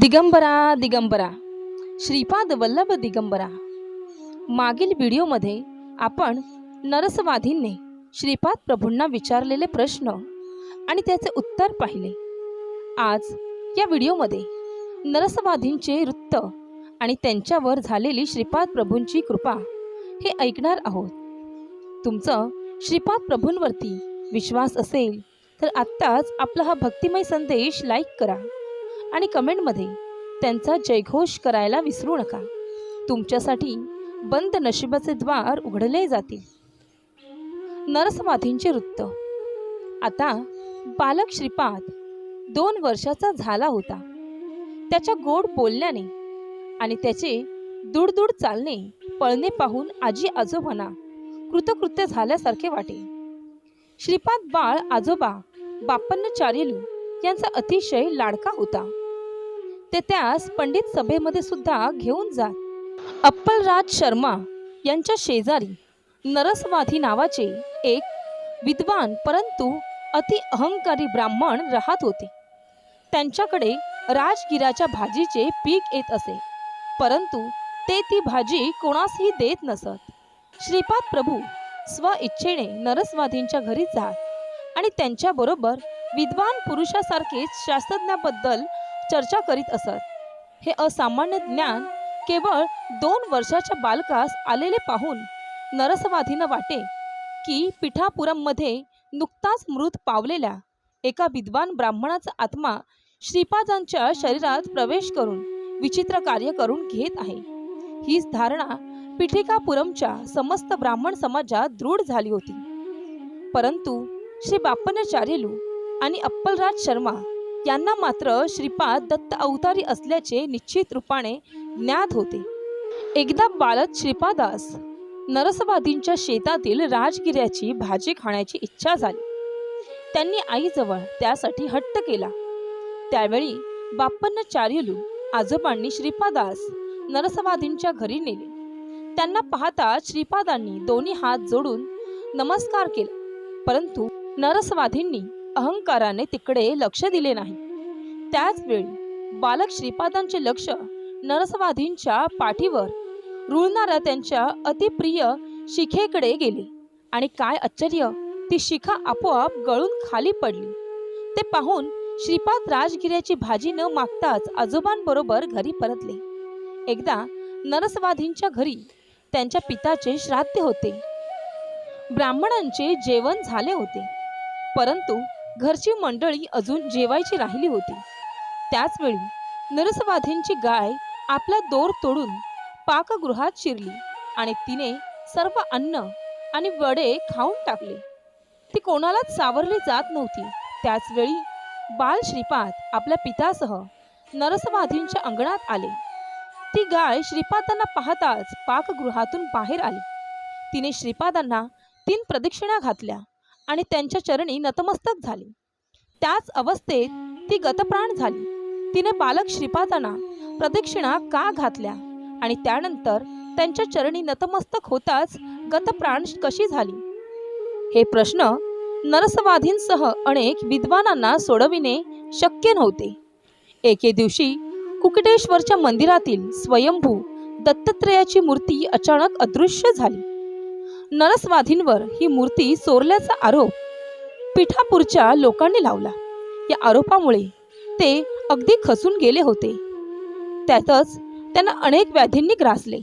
दिगंबरा दिगंबरा. श्रीपाद वल्लभ दिगंबरा. मागील व्हिडिओमध्ये आपण नरसवाधींनी श्रीपाद प्रभूंना विचारलेले प्रश्न आणि त्याचे उत्तर पाहिले. आज या व्हिडिओमध्ये नरसवाधींचे वृत्त आणि त्यांच्यावर झालेली श्रीपाद प्रभूंची कृपा हे ऐकणार आहोत. तुमचं श्रीपाद प्रभूंवरती विश्वास असेल तर आत्ताच आपला हा भक्तिमय संदेश लाईक करा. आणि कमेंटमध्ये त्यांचा जयघोष करायला विसरू नका. तुमच्यासाठी बंद नशिबाचे द्वार उघडले जातील. नरसमाधींचे वृत्त. आता बालक श्रीपाद दोन वर्षाचा झाला होता. त्याच्या गोड बोलण्याने आणि त्याचे दूडदूड चालणे पळणे पाहून आजी आजोबांना कृतकृत्य झाल्यासारखे वाटे. श्रीपाद बाळ आजोबा बापन्न चारेलू यांचा अतिशय लाडका होता. ते त्यास पंडित सभेमध्ये सुद्धा घेऊन जात अप्पलराज शर्मा यांच्या शेजारी नरसवाधी नावाचे एक विद्वान परंतु अति अहंकारी ब्राह्मण राहत होते. त्यांच्याकडे राजगिराच्या भाजीचे पीक येत असे परंतु ते ती भाजी कोणासही देत नसत. श्रीपाद प्रभू स्व इच्छेने नरसवाधींच्या घरी जात आणि त्यांच्याबरोबर विद्वान पुरुषासारखेच शास्त्रज्ञाबद्दल चर्चा करीत असत. हे असामान्य ज्ञान केवळ दोन वर्षाच्या बालकास आलेले पाहून नरसवाधीनं वाटे की पिठापुरममध्ये नुकताच मृत पावलेल्या एका विद्वान ब्राह्मणाचा आत्मा श्रीपादांच्या शरीरात प्रवेश करून विचित्र कार्य करून घेत आहे. हीच धारणा पिठिकापुरमच्या समस्त ब्राह्मण समाजात दृढ झाली होती. परंतु श्री बाप्पनाचार्यलू आणि अप्पलराज शर्मा यांना मात्र श्रीपाद दत्त अवतारी असल्याचे निश्चित रूपाने ज्ञात होते. एकदा बालक श्रीपादास नरसवादींच्या शेतातील राजगिऱ्याची भाजी खाण्याची इच्छा झाली. त्यांनी आईजवळ त्यासाठी हट्ट केला. त्यावेळी बाप्पनाचार्यलू आजोबांनी श्रीपादास नरसवादींच्या घरी नेले. त्यांना पाहता श्रीपादांनी दोन्ही हात जोडून नमस्कार केला. परंतु नरसवादींनी अहंकाराने तिकडे लक्ष दिले नाही. त्याचवेळी बालक श्रीपादांचे लक्ष नरसवाधींच्या पाठीवर रुळणाऱ्या त्यांच्या अतिप्रिय शिखेकडे गेले आणि काय आश्चर्य ती शिखा आपोआप गळून खाली पडली. ते पाहून श्रीपाद राजगिऱ्याची भाजी न मागताच आजोबांबरोबर घरी परतले. एकदा नरसवाधींच्या घरी त्यांच्या पिताचे श्राद्ध होते. ब्राह्मणांचे जेवण झाले होते. परंतु घरची मंडळी अजून जेवायची राहिली होती. त्याचवेळी वेळी गाय आपला दोर तोडून पाकगृहात शिरली आणि तिने सर्व अन्न आणि वडे खाऊन टाकले. ती कोणालाच सावरली जात नव्हती. त्याचवेळी बाल श्रीपाद आपल्या पितासह नरसवाधींच्या अंगणात आले. ती गाय श्रीपादांना पाहताच पाकगृहातून बाहेर आली. तिने श्रीपादांना तीन प्रदक्षिणा घातल्या. आणि त्यांच्या चरणी नतमस्तक झाली. त्याच अवस्थेत ती गतप्राण झाली. तिने बालक श्रीपादांना प्रदक्षिणा का घातल्या आणि त्यानंतर त्यांच्या चरणी नतमस्तक होताच गतप्राण कशी झाली? हे प्रश्न नरसवाधींसह अनेक विद्वानांना सोडविणे शक्य नव्हते. एके दिवशी कुकटेश्वरच्या मंदिरातील स्वयंभू दत्तात्रेयाची मूर्ती अचानक अदृश्य झाली. नरसवाधींवर ही मूर्ती चोरल्याचा आरोप पिठापूरच्या लोकांनी लावला. या आरोपामुळे ते अगदी खसून गेले होते. त्यातच त्यांना अनेक व्याधींनी ग्रासले.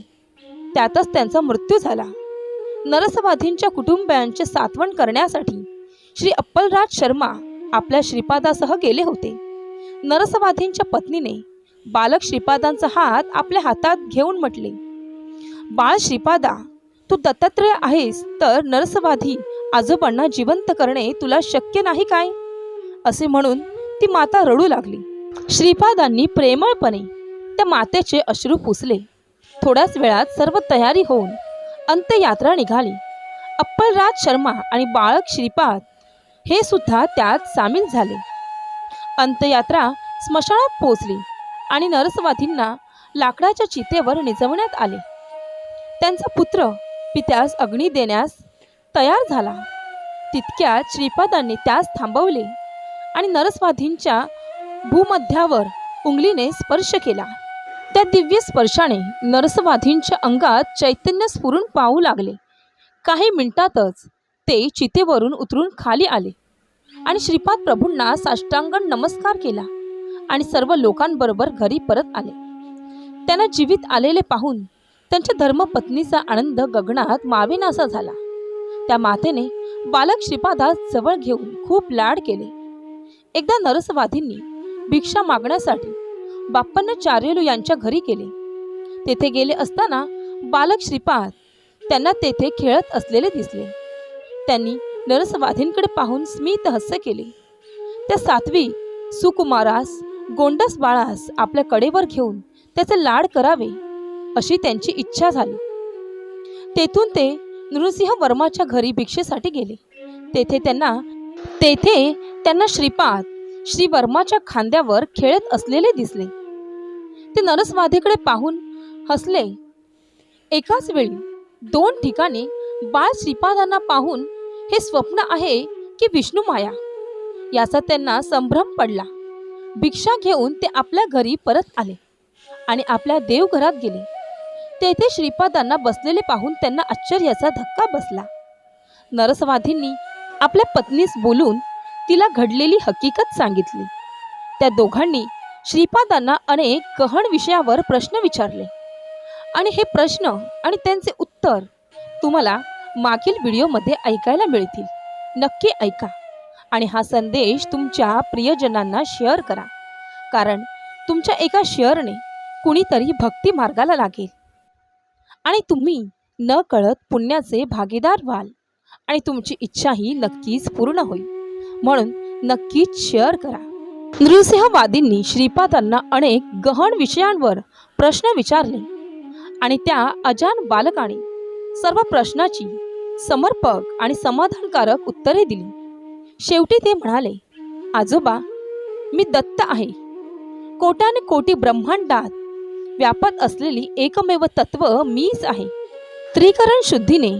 त्यातच त्यांचा मृत्यू झाला. नरसवाधींच्या कुटुंबियांचे सातवण करण्यासाठी श्री अप्पलराज शर्मा आपल्या श्रीपादासह गेले होते. नरसवाधींच्या पत्नीने बालक श्रीपादांचा हात आपल्या हातात घेऊन म्हटले बाळ श्रीपादा तू दत्तात्रेय आहेस तर नरसवाधी आजोबांना जिवंत करणे तुला शक्य नाही काय? असे म्हणून ती माता रडू लागली. श्रीपादांनी प्रेमळपणे त्या मातेचे अश्रू पुसले. थोड्याच वेळात सर्व तयारी होऊन अंत्ययात्रा निघाली. अप्पलराज शर्मा आणि बाळक श्रीपाद हे सुद्धा त्यात सामील झाले. अंत्ययात्रा स्मशानात पोचली आणि नरसवाधींना लाकडाच्या चितेवर निजवण्यात आले. त्यांचा पुत्र पित्यास अग्नी देण्यास तयार झाला. तितक्यात श्रीपादांनी त्यास थांबवले आणि नरस्वाधींच्या भूमध्यावर उंगलीने स्पर्श केला. त्या दिव्य स्पर्शाने नरसवाधींच्या अंगात चैतन्य स्फुरून पाहू लागले. काही मिनिटातच ते चितेवरून उतरून खाली आले आणि श्रीपाद प्रभूंना साष्टांगण नमस्कार केला आणि सर्व लोकांबरोबर घरी परत आले. त्यांना जीवित आलेले पाहून त्यांच्या धर्मपत्नीचा आनंद गगनात मावेनासा झाला. त्या मातेने बालक श्रीपादास जवळ घेऊन खूप लाड केले. एकदा नरसवाधींनी भिक्षा मागण्यासाठी बाप्पांना चारेलू यांच्या घरी गेले. तेथे गेले असताना बालक श्रीपाद त्यांना तेथे खेळत असलेले दिसले. त्यांनी नरसवाधींकडे पाहून स्मित हास्य केले. त्या सातवी सुकुमारास गोंडस बाळास आपल्या कडेवर घेऊन त्याचे लाड करावे. अशी त्यांची इच्छा झाली. तेथून ते नृसिंह वर्माच्या घरी भिक्षेसाठी गेले. तेथे त्यांना तेथे त्यांना श्रीपाद श्री वर्माच्या खांद्यावर खेळत असलेले दिसले. ते नरसवाधेकडे पाहून हसले. एकाच वेळी दोन ठिकाणी बाळ श्रीपादांना पाहून हे स्वप्न आहे की विष्णू माया. याचा त्यांना संभ्रम पडला. भिक्षा घेऊन ते आपल्या घरी परत आले आणि आपल्या देवघरात गेले. तेथे श्रीपादांना बसलेले पाहून त्यांना आश्चर्याचा धक्का बसला. नरसवाधींनी आपल्या पत्नीस बोलून तिला घडलेली हकीकत सांगितली. त्या दोघांनी श्रीपादांना अनेक गहन विषयावर प्रश्न विचारले. आणि हे प्रश्न आणि त्यांचे उत्तर तुम्हाला मागील व्हिडिओमध्ये ऐकायला मिळतील. नक्की ऐका. आणि हा संदेश तुमच्या प्रियजनांना शेअर करा. कारण तुमच्या एका शेअरने कुणीतरी भक्ती मार्गाला लागेल. आणि तुम्ही न कळत पुण्याचे भागीदार व्हाल आणि तुमची इच्छाही नक्कीच पूर्ण होईल. म्हणून नक्कीच शेअर करा. नृसिंहवादींनी श्रीपादांना अनेक गहन विषयांवर प्रश्न विचारले आणि त्या अजान बालकाने सर्व प्रश्नाची समर्पक आणि समाधानकारक उत्तरे दिली. शेवटी ते म्हणाले आजोबा मी दत्त आहे. कोट्याने कोटी ब्रह्मांडात व्यापत असलेली एकमेव तत्व मीच आहे. त्रिकरण शुद्धीने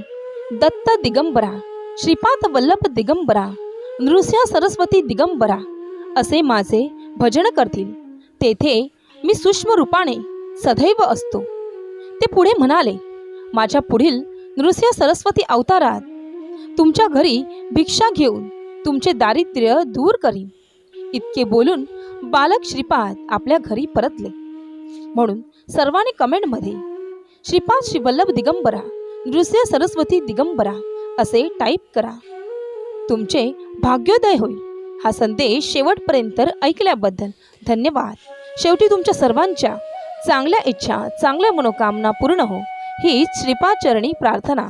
दत्त दिगंबरा श्रीपाद वल्लभ दिगंबरा नृसिंह सरस्वती दिगंबरा असे माझे भजन करतील. तेथे मी सूक्ष्म रूपाने सदैव असतो. ते पुढे म्हणाले माझ्या पुढील नृसिंह सरस्वती अवतारात तुमच्या घरी भिक्षा घेऊन तुमचे दारिद्र्य दूर करीन. इतके बोलून बालक श्रीपाद आपल्या घरी परतले. म्हणून सर्वांनी कमेंटमध्ये श्रीपाद श्री वल्लभ दिगंबरा नृसिंह सरस्वती दिगंबरा असे टाईप करा. तुमचे भाग्योदय होईल. हा संदेश शेवटपर्यंत ऐकल्याबद्दल धन्यवाद. शेवटी तुमच्या सर्वांच्या चांगल्या इच्छा चांगल्या मनोकामना पूर्ण हो. हीच श्रीपाचरणी प्रार्थना.